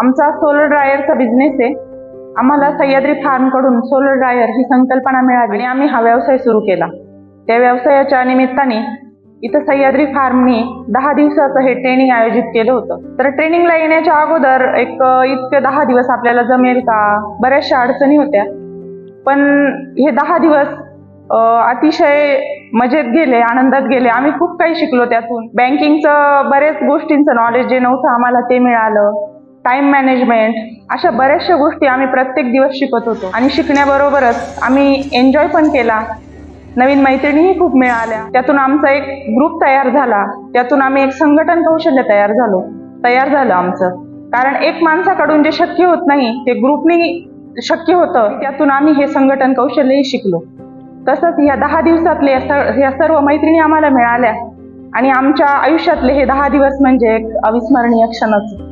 आमचा सोलर ड्रायरचा बिझनेस आहे. आम्हाला सह्याद्री फार्मकडून सोलर ड्रायर ही संकल्पना मिळाली आणि आम्ही हा व्यवसाय सुरू केला. त्या व्यवसायाच्या निमित्ताने इथं सह्याद्री फार्मनी दहा दिवसाचं हे ट्रेनिंग आयोजित केलं होतं. तर ट्रेनिंगला येण्याच्या अगोदर एक इतके दहा दिवस आपल्याला जमेल का? बऱ्याचशा अडचणी होत्या. पण हे दहा दिवस अतिशय मजेत गेले आनंदात गेले. आम्ही खूप काही शिकलो त्यातून. बँकिंगचं बऱ्याच गोष्टींचं नॉलेज जे नव्हतं आम्हाला ते मिळालं. टाईम मॅनेजमेंट अशा बऱ्याचशा गोष्टी आम्ही प्रत्येक दिवस शिकत होतो. आणि शिकण्याबरोबरच आम्ही एन्जॉय पण केला. नवीन मैत्रिणीही खूप मिळाल्या. त्यातून आमचा एक ग्रुप तयार झाला. त्यातून आम्ही एक संघटन कौशल्य तयार झालो. तयार झालं आमचं. कारण एक माणसाकडून जे शक्य होत नाही ते ग्रुपनी शक्य होतं त्यातून आम्ही हे संघटन कौशल्यही शिकलो. तसंच या दहा दिवसातले या या सर्व मैत्रिणी आम्हाला मिळाल्या. आणि आमच्या आयुष्यातले हे दहा दिवस म्हणजे एक अविस्मरणीय क्षणच.